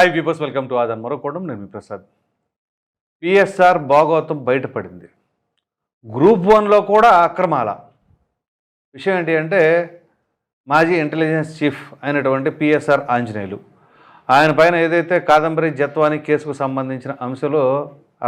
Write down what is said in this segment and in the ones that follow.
Hi పీపర్స్ welcome to ఆదాన్ మరొకడం నేను మీ ప్రసాద్ పిఎస్ఆర్ భాగవతం బయటపడింది. గ్రూప్ వన్లో కూడా అక్రమాల. విషయం ఏంటి అంటే మాజీ ఇంటెలిజెన్స్ చీఫ్ అయినటువంటి పిఎస్ఆర్ ఆంజనేయులు ఆయన పైన ఏదైతే కాదంబరి జత్వాని కేసుకు సంబంధించిన అంశాలు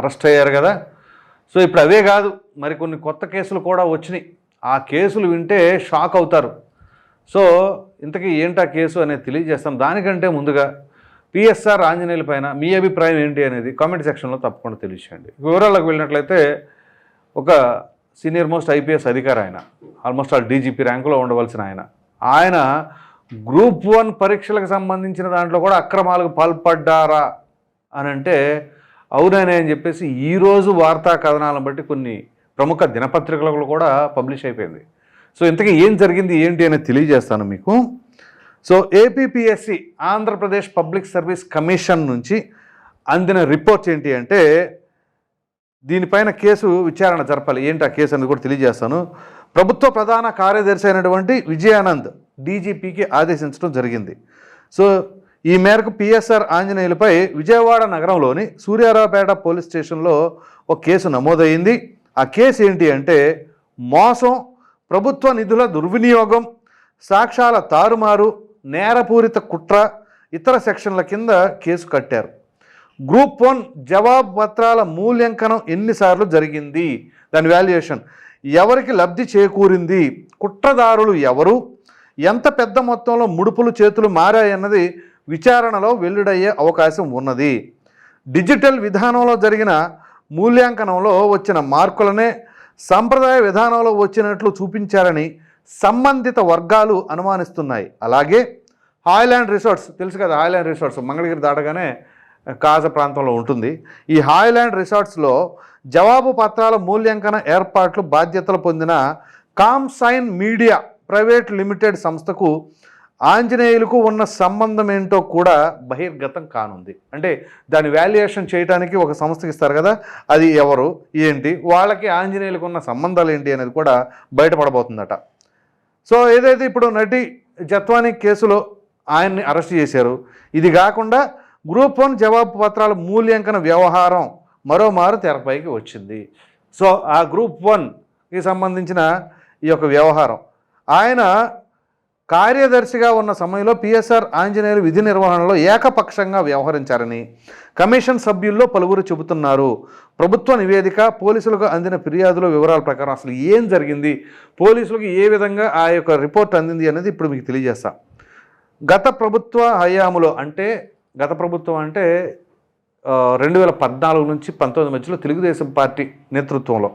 అరెస్ట్ అయ్యారు కదా. సో ఇప్పుడు అవే కాదు మరికొన్ని కొత్త కేసులు కూడా వచ్చినాయి. ఆ కేసులు వింటే షాక్ అవుతారు. సో ఇంతకీ ఏంటా కేసు అనేది తెలియజేస్తాం. దానికంటే ముందుగా పిఎస్ఆర్ ఆంజనేయుల పైన మీ అభిప్రాయం ఏంటి అనేది కామెంట్ సెక్షన్లో తప్పకుండా తెలియచేయండి. వివరాలకు వెళ్ళినట్లయితే ఒక సీనియర్ మోస్ట్ ఐపీఎస్ అధికారి ఆయన ఆల్మోస్ట్ ఆల్ డీజీపీ ర్యాంకులో ఉండవలసిన ఆయన. ఆయన గ్రూప్ వన్ పరీక్షలకు సంబంధించిన దాంట్లో కూడా అక్రమాలకు పాల్పడ్డారా అని అంటే అవుననే అని చెప్పేసి ఈరోజు వార్తా కథనాలను బట్టి కొన్ని ప్రముఖ దినపత్రికలకు కూడా పబ్లిష్ అయిపోయింది. సో ఇంతకీ ఏం జరిగింది ఏంటి అనేది తెలియజేస్తాను మీకు. So APPSC Andhra Pradesh public service commission నుంచి అందిన రిపోర్ట్ ఏంటి అంటే దీనిపైన కేసు విచారణ జరపాలి. ఏంటి ఆ కేసు అనేది కూడా తెలియజేస్తాను. ప్రభుత్వ ప్రధాన కార్యదర్శి అయినటువంటి విజయానంద్ డీజీపీకి ఆదేశించడం జరిగింది. సో ఈ మేరకు పిఎస్ఆర్ ఆంజనేయులపై విజయవాడ నగరంలోని సూర్యారావుపేట పోలీస్ స్టేషన్లో ఒక కేసు నమోదైంది ఆ కేసు ఏంటి అంటే మోసం ప్రభుత్వ నిధుల దుర్వినియోగం సాక్ష్యాల తారుమారు నేరపూరిత కుట్ర ఇతర సెక్షన్ల కింద కేసు కట్టారు. గ్రూప్ వన్ జవాబు పత్రాల మూల్యాంకనం ఎన్నిసార్లు జరిగింది? దాని వాల్యుయేషన్. ఎవరికి లబ్ధి చేకూరింది? కుట్రదారులు ఎవరు? ఎంత పెద్ద మొత్తంలో ముడుపులు చేతులు మారాయన్నది విచారణలో వెల్లుడయ్యే అవకాశం ఉన్నది. డిజిటల్ విధానంలో జరిగిన మూల్యాంకనంలో వచ్చిన మార్కులనే సంప్రదాయ విధానంలో వచ్చినట్లు చూపించారని సంబంధిత వర్గాలు అనుమానిస్తున్నాయి. అలాగే హాయ్లాండ్ రిసార్ట్స్ తెలుసు కదా హాయ్లాండ్ రిసార్ట్స్ మంగళగిరి దాటగానే కాజ ప్రాంతంలో ఉంటుంది. ఈ హాయ్లాండ్ రిసార్ట్స్లో జవాబు పత్రాల మూల్యాంకన ఏర్పాట్లు బాధ్యతలు పొందిన కామ్సైన్ మీడియా ప్రైవేట్ లిమిటెడ్ సంస్థకు ఆంజనేయులకు ఉన్న సంబంధం ఏంటో కూడా బహిర్గతం కానుంది. అంటే దాని వాల్యుయేషన్ చేయడానికి ఒక సంస్థకి ఇస్తారు కదా అది ఎవరు ఏంటి వాళ్ళకి ఆంజనేయులకు ఉన్న సంబంధాలు ఏంటి అనేది కూడా బయటపడబోతుందట. సో ఏదైతే ఇప్పుడు నటి జత్వానీ కేసులో ఆయన్ని అరెస్ట్ చేశారు ఇది కాకుండా గ్రూప్ వన్ జవాబు పత్రాల మూల్యాంకన వ్యవహారం మరోమారు తెరపైకి వచ్చింది. సో ఆ గ్రూప్ వన్కి సంబంధించిన ఈ యొక్క వ్యవహారం. ఆయన కార్యదర్శిగా ఉన్న సమయంలో పిఎస్ఆర్ ఆంజనేయులు విధి నిర్వహణలో ఏకపక్షంగా వ్యవహరించారని కమిషన్ సభ్యుల్లో పలువురు చెబుతున్నారు. ప్రభుత్వ నివేదిక పోలీసులకు అందిన ఫిర్యాదుల వివరాల ప్రకారం అసలు ఏం జరిగింది? పోలీసులకు ఏ విధంగా ఆ యొక్క రిపోర్ట్ అందింది అనేది ఇప్పుడు మీకు తెలియజేస్తా. గత ప్రభుత్వ హయాములో అంటే గత ప్రభుత్వం అంటే రెండు వేల పద్నాలుగు నుంచి పంతొమ్మిది మధ్యలో తెలుగుదేశం పార్టీ నేతృత్వంలో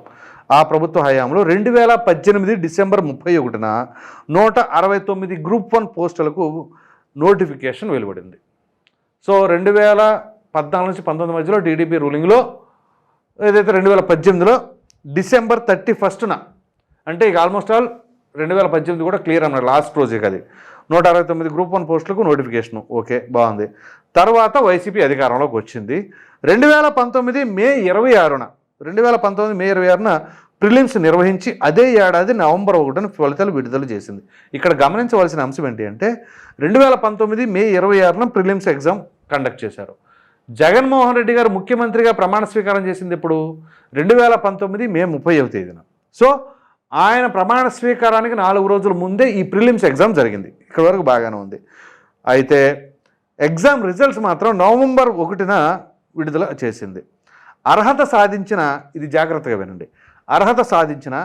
ఆ ప్రభుత్వ హయాంలో రెండు వేల పద్దెనిమిది డిసెంబర్ ముప్పై ఒకటిన నూట అరవై తొమ్మిది గ్రూప్ వన్ పోస్టులకు నోటిఫికేషన్ వెలువడింది. సో రెండు వేల పద్నాలుగు నుంచి పంతొమ్మిది మధ్యలో టీడీపీ రూలింగ్లో ఏదైతే రెండు వేల పద్దెనిమిదిలో డిసెంబర్ థర్టీ ఫస్ట్న అంటే ఇక ఆల్మోస్ట్ ఆల్ రెండు వేల పద్దెనిమిది కూడా క్లియర్ అన్నారు లాస్ట్ రోజే అది నూట అరవై తొమ్మిది గ్రూప్ వన్ పోస్టులకు నోటిఫికేషన్. ఓకే బాగుంది. తర్వాత వైసీపీ అధికారంలోకి వచ్చింది. రెండు వేల పంతొమ్మిది మే ఇరవై ఆరున రెండు వేల పంతొమ్మిది మే ఇరవై ఆరున ప్రిలిమ్స్ నిర్వహించి అదే ఏడాది నవంబర్ ఒకటిన ఫలితాలు విడుదల చేసింది. ఇక్కడ గమనించవలసిన అంశం ఏంటి అంటే రెండు వేల పంతొమ్మిది మే ఇరవై ఆరున ప్రిలిమ్స్ ఎగ్జామ్ కండక్ట్ చేశారు. జగన్మోహన్ రెడ్డి గారు ముఖ్యమంత్రిగా ప్రమాణ స్వీకారం చేసింది ఇప్పుడు రెండు వేల పంతొమ్మిది మే ముప్పైవ తేదీన. సో ఆయన ప్రమాణ స్వీకారానికి నాలుగు రోజుల ముందే ఈ ప్రిలిమ్స్ ఎగ్జామ్ జరిగింది. ఇక్కడ వరకు బాగానే ఉంది. అయితే ఎగ్జామ్ రిజల్ట్స్ మాత్రం నవంబర్ ఒకటిన విడుదల చేసింది. అర్హత సాధించిన ఇది జాగ్రత్తగా వినండి. అర్హత సాధించిన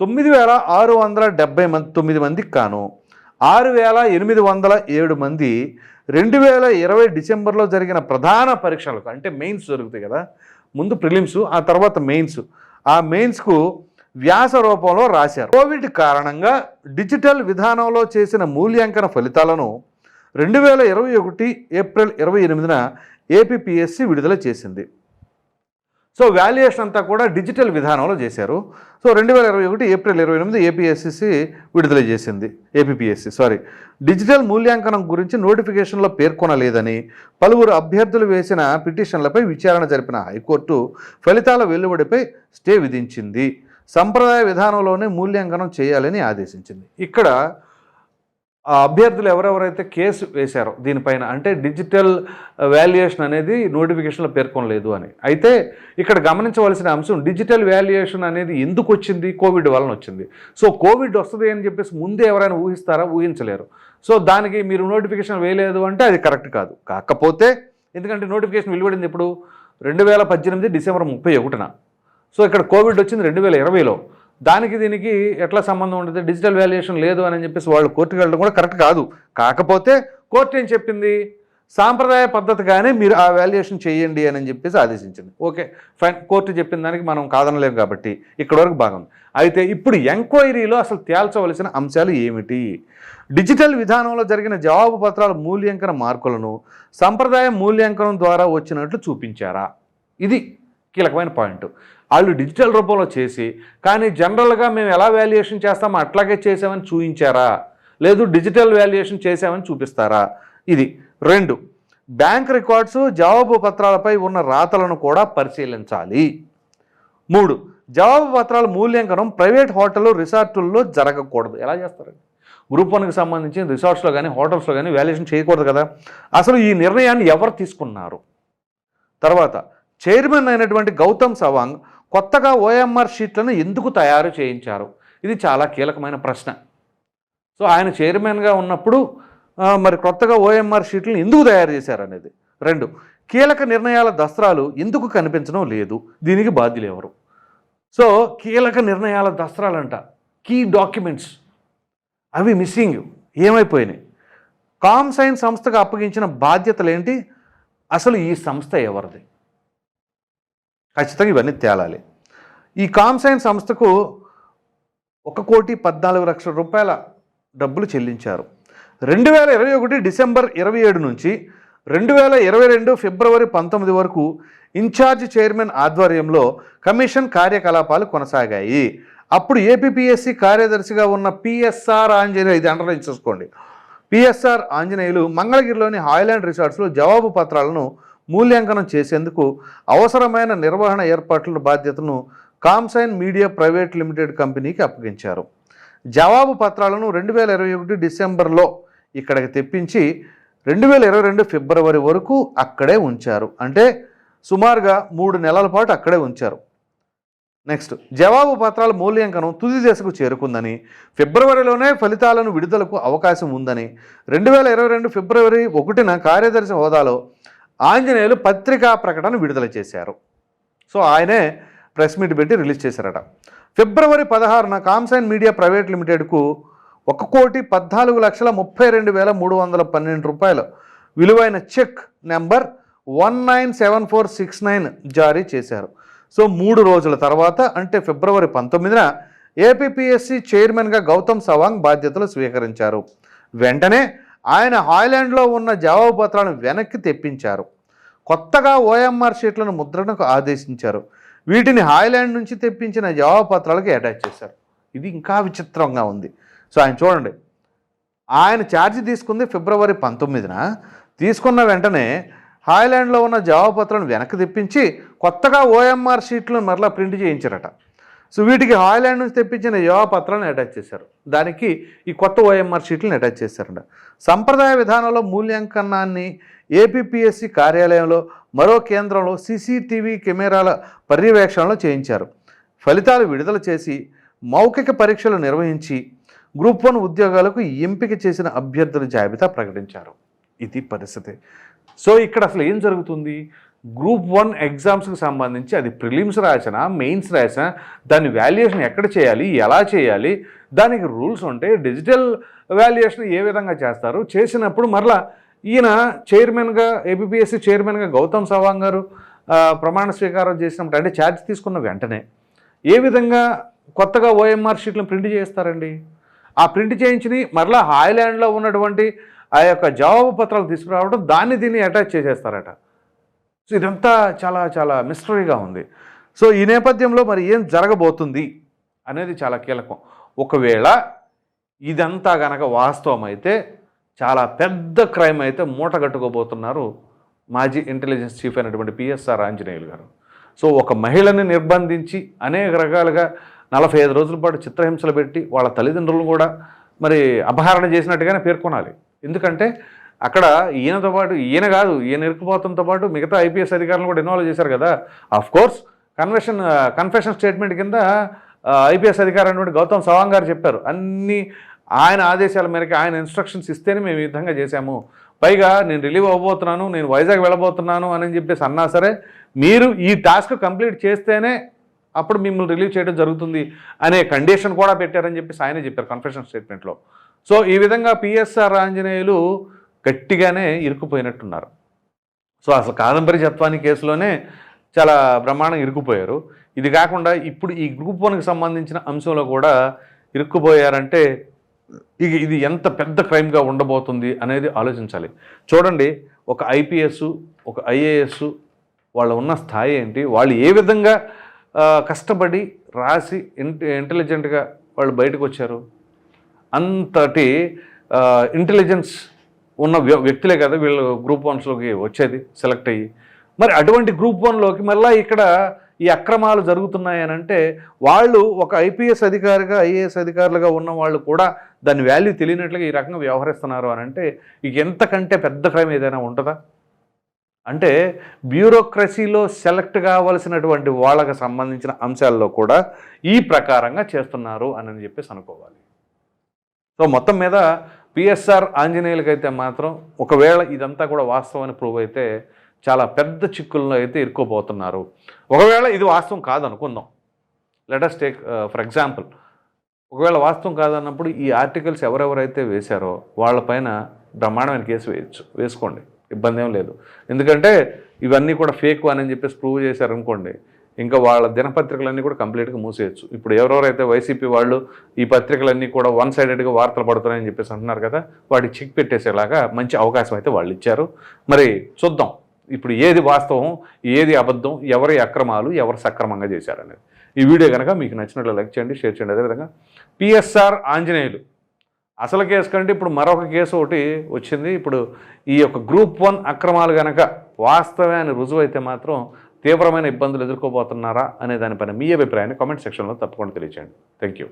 తొమ్మిది వేల ఆరు వందల డెబ్బై మంది తొమ్మిది మందికి కాను ఆరు వేల ఎనిమిది వందల ఏడు మంది రెండు వేల ఇరవై డిసెంబర్లో జరిగిన ప్రధాన పరీక్షలకు అంటే మెయిన్స్ జరుగుతాయి కదా ముందు ప్రిలిమ్స్ ఆ తర్వాత మెయిన్స్. ఆ మెయిన్స్కు వ్యాస రూపంలో రాశారు. కోవిడ్ కారణంగా డిజిటల్ విధానంలో చేసిన మూల్యాంకన ఫలితాలను రెండు వేల ఇరవై ఒకటి ఏప్రిల్ ఇరవై ఎనిమిదిన ఏపీపీఎస్సి విడుదల చేసింది. సో వాల్యుయేషన్ అంతా కూడా డిజిటల్ విధానంలో చేశారు. సో రెండు వేల ఇరవై ఒకటి ఏప్రిల్ ఇరవై ఎనిమిది ఏపీఎస్సిసి విడుదల చేసింది. ఏపీఎస్సి సారీ డిజిటల్ మూల్యాంకనం గురించి నోటిఫికేషన్లో పేర్కొనలేదని పలువురు అభ్యర్థులు వేసిన పిటిషన్లపై విచారణ జరిపిన హైకోర్టు ఫలితాల వెలువడిపై స్టే విధించింది. సంప్రదాయ విధానంలోనే మూల్యాంకనం చేయాలని ఆదేశించింది. ఇక్కడ ఆ అభ్యర్థులు ఎవరెవరైతే కేసు వేశారో దీనిపైన అంటే డిజిటల్ వాల్యుయేషన్ అనేది నోటిఫికేషన్లో పేర్కొనలేదు అని. అయితే ఇక్కడ గమనించవలసిన అంశం డిజిటల్ వాల్యుయేషన్ అనేది ఎందుకు వచ్చింది? కోవిడ్ వలన వచ్చింది. సో కోవిడ్ వస్తుంది అని చెప్పేసి ముందే ఎవరైనా ఊహిస్తారా? ఊహించలేరు. సో దానికి మీరు నోటిఫికేషన్ వేయలేదు అంటే అది కరెక్ట్ కాదు. కాకపోతే ఎందుకంటే నోటిఫికేషన్ వెలువడింది ఇప్పుడు రెండు వేల పద్దెనిమిది డిసెంబర్ ముప్పై ఒకటిన. సో ఇక్కడ కోవిడ్ వచ్చింది రెండు వేల ఇరవైలో. దానికి దీనికి ఎట్లా సంబంధం ఉంటుంది? డిజిటల్ వాల్యుయేషన్ లేదు అని చెప్పేసి వాళ్ళు కోర్టుకు వెళ్ళడం కూడా కరెక్ట్ కాదు. కాకపోతే కోర్టు ఏం చెప్పింది? సాంప్రదాయ పద్ధతిగానే మీరు ఆ వాల్యుయేషన్ చేయండి అని చెప్పేసి ఆదేశించింది. Okay fine. కోర్టు చెప్పిన దానికి మనం కాదనలేము కాబట్టి ఇక్కడ వరకు బాగుంది అయితే ఇప్పుడు ఎంక్వైరీలో అసలు తేల్చవలసిన అంశాలు ఏమిటి? డిజిటల్ విధానంలో జరిగిన జవాబు పత్రాల మూల్యాంకన మార్కులను సంప్రదాయ మూల్యాంకనం ద్వారా వచ్చినట్లు చూపించారా? ఇది కీలకమైన పాయింట్. వాళ్ళు డిజిటల్ రూపంలో చేసి కానీ జనరల్గా మేము ఎలా వాల్యుయేషన్ చేస్తామో అట్లాగే చేసామని చూపించారా లేదు డిజిటల్ వాల్యుయేషన్ చేసామని చూపిస్తారా? ఇది. రెండు బ్యాంక్ రికార్డ్స్ జవాబు పత్రాలపై ఉన్న రాతలను కూడా పరిశీలించాలి. మూడు జవాబు పత్రాల మూల్యాంకనం ప్రైవేట్ హోటల్ రిసార్టుల్లో జరగకూడదు. ఎలా చేస్తారండి? గ్రూప్ వన్కి సంబంధించి రిసార్ట్స్లో కానీ హోటల్స్లో కానీ వాల్యుయేషన్ చేయకూడదు కదా? అసలు ఈ నిర్ణయాన్ని ఎవరు తీసుకున్నారు? తర్వాత చైర్మన్ అయినటువంటి గౌతమ్ సవాంగ్ కొత్తగా ఓఎంఆర్ షీట్లను ఎందుకు తయారు చేయించారు? ఇది చాలా కీలకమైన ప్రశ్న. సో ఆయన చైర్మన్గా ఉన్నప్పుడు మరి కొత్తగా ఓఎంఆర్ షీట్లను ఎందుకు తయారు చేశారు అనేది రెండు కీలక నిర్ణయాల దస్త్రాలు ఎందుకు కనిపించడం లేదు? దీనికి బాధ్యులు ఎవరు? సో కీలక నిర్ణయాల దస్త్రాలంట. Key documents. అవి మిస్సింగ్. ఏమైపోయినాయి? కామ్ సైన్స్ సంస్థకు అప్పగించిన బాధ్యతలు ఏంటి అసలు ఈ సంస్థ ఎవరిది? ఖచ్చితంగా ఇవన్నీ తేలాలి. ఈ కామ్సైన్ సంస్థకు ఒక కోటి పద్నాలుగు లక్షల రూపాయల డబ్బులు చెల్లించారు. రెండు వేల ఇరవై ఒకటి డిసెంబర్ ఇరవై ఏడు నుంచి రెండు వేల ఇరవై రెండు ఫిబ్రవరి పంతొమ్మిది వరకు ఇన్ఛార్జ్ చైర్మన్ ఆధ్వర్యంలో కమిషన్ కార్యకలాపాలు కొనసాగాయి. అప్పుడు ఏపీపీఎస్సీ కార్యదర్శిగా ఉన్న పిఎస్ఆర్ ఆంజనేయులు ఇది అండర్లైన్ చేసుకోండి. పిఎస్ఆర్ ఆంజనేయులు మంగళగిరిలోని హాయ్లాండ్ రిసార్ట్స్లో జవాబు పత్రాలను మూల్యాంకనం చేసేందుకు అవసరమైన నిర్వహణ ఏర్పాట్ల బాధ్యతను కామ్సైన్ మీడియా ప్రైవేట్ లిమిటెడ్ కంపెనీకి అప్పగించారు. జవాబు పత్రాలను రెండు వేల ఇరవై ఒకటి డిసెంబర్లో ఇక్కడికి తెప్పించి రెండు వేల ఇరవై రెండు ఫిబ్రవరి వరకు అక్కడే ఉంచారు. అంటే సుమారుగా మూడు నెలల పాటు అక్కడే ఉంచారు. నెక్స్ట్ జవాబు పత్రాల మూల్యాంకనం తుది దశకు చేరుకుందని ఫిబ్రవరిలోనే ఫలితాలను విడుదలకు అవకాశం ఉందని రెండు వేల ఇరవై రెండు ఫిబ్రవరి ఒకటిన కార్యదర్శి హోదాలో ఆంజనేయులు పత్రికా ప్రకటన విడుదల చేశారు. సో ఆయనే ప్రెస్ మీట్ పెట్టి రిలీజ్ చేశారట. ఫిబ్రవరి పదహారున కామ్సైన్ మీడియా ప్రైవేట్ లిమిటెడ్కు ఒక కోటి పద్నాలుగు లక్షల ముప్పై రెండు వేల మూడు వందల పన్నెండు రూపాయలు విలువైన cheque number one nine seven four six nine జారీ చేశారు. సో మూడు రోజుల తర్వాత అంటే ఫిబ్రవరి పంతొమ్మిదిన ఏపీపీఎస్సీ చైర్మన్గా గౌతమ్ సవాంగ్ బాధ్యతలు స్వీకరించారు. వెంటనే ఆయన హాయ్లాండ్లో ఉన్న జవాబు పత్రాలను వెనక్కి తెప్పించారు. కొత్తగా ఓఎంఆర్ షీట్లను ముద్రణకు ఆదేశించారు. వీటిని హాయ్లాండ్ నుంచి తెప్పించిన జవాబు పత్రాలకు అటాచ్ చేశారు. ఇది ఇంకా విచిత్రంగా ఉంది. సో ఆయన చూడండి. ఆయన ఛార్జ్ తీసుకుంది ఫిబ్రవరి పంతొమ్మిదిన. తీసుకున్న వెంటనే హాయ్లాండ్లో ఉన్న జవాబు పత్రాలను వెనక్కి తెప్పించి కొత్తగా ఓఎంఆర్ షీట్లను మరలా ప్రింట్ చేయించారట. సో వీటికి హాయిలాండ్ నుంచి తెప్పించిన యోగా పత్రాలను అటాచ్ చేశారు. దానికి ఈ కొత్త ఓఎంఆర్ షీట్లను అటాచ్ చేశారంట. సంప్రదాయ విధానంలో మూల్యాంకనాన్ని ఏపీపీఎస్సీ కార్యాలయంలో మరో కేంద్రంలో సీసీటీవీ కెమెరాల పర్యవేక్షణలో చేయించారు. ఫలితాలు విడుదల చేసి మౌఖిక పరీక్షలు నిర్వహించి గ్రూప్ వన్ ఉద్యోగాలకు ఎంపిక చేసిన అభ్యర్థుల జాబితా ప్రకటించారు. ఇది పరిస్థితి. సో ఇక్కడ అసలు ఏం జరుగుతుంది? గ్రూప్ వన్ ఎగ్జామ్స్కి సంబంధించి అది ప్రిలిమ్స్ రాసిన మెయిన్స్ రాసిన దాని వాల్యుయేషన్ ఎక్కడ చేయాలి ఎలా చేయాలి దానికి రూల్స్ ఉంటాయి డిజిటల్ వాల్యుయేషన్ ఏ విధంగా చేస్తారు చేసినప్పుడు మరలా ఈయన చైర్మన్గా ఏబిపిఎస్సి చైర్మన్గా గౌతమ్ సవాంగ్ గారు ప్రమాణ స్వీకారం చేసినప్పుడు అంటే ఛార్జ్ తీసుకున్న వెంటనే ఏ విధంగా కొత్తగా ఓఎంఆర్ షీట్లను ప్రింట్ చేస్తారండి ఆ ప్రింట్ చేయించి మరలా హాయ్లాండ్లో ఉన్నటువంటి ఆ యొక్క జవాబు పత్రాలు తీసుకురావడం దాన్ని దీన్ని అటాచ్ చేసేస్తారట. సో ఇదంతా చాలా చాలా మిస్టరీగా ఉంది. సో ఈ నేపథ్యంలో మరి ఏం జరగబోతుంది అనేది చాలా కీలకం. ఒకవేళ ఇదంతా గనక వాస్తవం అయితే చాలా పెద్ద క్రైమ్ అయితే మూటగట్టుకోబోతున్నారు మాజీ ఇంటెలిజెన్స్ చీఫ్ అయినటువంటి పిఎస్ఆర్ ఆంజనేయులు గారు. సో ఒక మహిళని నిర్బంధించి అనేక రకాలుగా నలభై ఐదు రోజుల పాటు చిత్రహింసలు పెట్టి వాళ్ళ తల్లిదండ్రులను కూడా మరి అపహరణ చేసినట్టుగానే పేర్కొనాలి. ఎందుకంటే అక్కడ ఈయనతో పాటు ఈయన కాదు ఈయన ఇరుక్కుపోతంతో పాటు మిగతా ఐపీఎస్ అధికారులు కూడా ఇన్వాల్వ్ చేశారు కదా. Of course convention confession statement కింద uh, ఐపీఎస్ అధికారి అయినటువంటి గౌతమ్ సవాంగ్ గారు చెప్పారు. అన్ని ఆయన ఆదేశాల మేరకు ఆయన ఇన్స్ట్రక్షన్స్ ఇస్తేనే మేము ఈ విధంగా చేశాము. పైగా నేను రిలీవ్ అవ్వబోతున్నాను నేను వైజాగ్ వెళ్ళబోతున్నాను అని చెప్పేసి అన్నా సరే మీరు ఈ టాస్క్ కంప్లీట్ చేస్తేనే అప్పుడు మిమ్మల్ని రిలీవ్ చేయడం జరుగుతుంది అనే కండిషన్ కూడా పెట్టారని చెప్పేసి ఆయనే చెప్పారు కన్ఫెషన్ స్టేట్మెంట్లో సో ఈ విధంగా పిఎస్ఆర్ ఆంజనేయులు గట్టిగానే ఇరుక్కుపోయినట్టున్నారు. సో అసలు కాదంబరి జత్వాని కేసులోనే చాలా బ్రహ్మాండంగా ఇరుక్కుపోయారు. ఇది కాకుండా ఇప్పుడు ఈ గ్రూప్ వన్కి సంబంధించిన అంశంలో కూడా ఇరుక్కుపోయారంటే ఇక ఇది ఎంత పెద్ద క్రైమ్గా ఉండబోతుంది అనేది ఆలోచించాలి. చూడండి ఒక ఐపీఎస్ ఒక ఐఏఎస్ వాళ్ళు ఉన్న స్థాయి ఏంటి? వాళ్ళు ఏ విధంగా కష్టపడి రాసి ఇంటెలిజెంట్గా వాళ్ళు బయటకు వచ్చారు అంతటి ఇంటెలిజెన్స్ ఉన్న వ్య- వ్యక్తులే కదా వీళ్ళు గ్రూప్ వన్స్లోకి వచ్చేది సెలెక్ట్ అయ్యి. మరి అటువంటి గ్రూప్ వన్లోకి మళ్ళీ ఇక్కడ ఈ అక్రమాలు జరుగుతున్నాయి అని అంటే వాళ్ళు ఒక ఐపీఎస్ అధికారిగా ఐఏఎస్ అధికారులుగా ఉన్న వాళ్ళు కూడా దాని వాల్యూ తెలియనట్లుగా ఈ రకంగా వ్యవహరిస్తున్నారు అని అంటే ఇక ఎంతకంటే పెద్ద క్రైమ్ ఏదైనా ఉంటుందా? అంటే బ్యూరోక్రసీలో సెలెక్ట్ కావలసినటువంటి వాళ్ళకి సంబంధించిన అంశాల్లో కూడా ఈ ప్రకారంగా చేస్తున్నారు అని చెప్పేసి అనుకోవాలి. సో మొత్తం మీద పిఎస్ఆర్ ఆంజనేయులకైతే మాత్రం ఒకవేళ ఇదంతా కూడా వాస్తవం అని ప్రూవ్ అయితే చాలా పెద్ద చిక్కుల్లో అయితే ఇరుక్కోబోతున్నారు ఒకవేళ ఇది వాస్తవం కాదనుకుందాం. Let us take for example ఒకవేళ వాస్తవం కాదన్నప్పుడు ఈ ఆర్టికల్స్ ఎవరెవరైతే వేశారో వాళ్ళపైన బ్రహ్మాండమైన కేసు వేయచ్చు. వేసుకోండి. ఇబ్బంది ఏం లేదు. ఎందుకంటే ఇవన్నీ కూడా ఫేక్ అని చెప్పేసి ప్రూవ్ చేశారనుకోండి ఇంకా వాళ్ళ దినపత్రికలన్నీ కూడా కంప్లీట్గా మూసేయచ్చు. ఇప్పుడు ఎవరెవరైతే వైసీపీ వాళ్ళు ఈ పత్రికలన్నీ కూడా వన్ సైడెడ్గా వార్తలు పడుతున్నాయని చెప్పేసి అంటున్నారు కదా వాటికి చెక్ పెట్టేసేలాగా మంచి అవకాశం అయితే వాళ్ళు ఇచ్చారు. మరి చూద్దాం. ఇప్పుడు ఏది వాస్తవం ఏది అబద్ధం ఎవరి అక్రమాలు ఎవరు సక్రమంగా చేశారనేది. ఈ వీడియో కనుక మీకు నచ్చినట్లు లైక్ చేయండి షేర్ చేయండి. అదేవిధంగా పిఎస్ఆర్ ఆంజనేయులు. అసలు కేసు కంటే ఇప్పుడు మరొక కేసు ఒకటి వచ్చింది. ఇప్పుడు ఈ యొక్క గ్రూప్ వన్ అక్రమాలు కనుక వాస్తవాన్ని రుజువైతే రుజువు అయితే మాత్రం తీవ్రమైన ఇబ్బందులు ఎదుర్కోబోతున్నారా అనే దానిపైన మీ అభిప్రాయాన్ని కామెంట్ సెక్షన్లో తప్పకుండా తెలియచేయండి. Thank you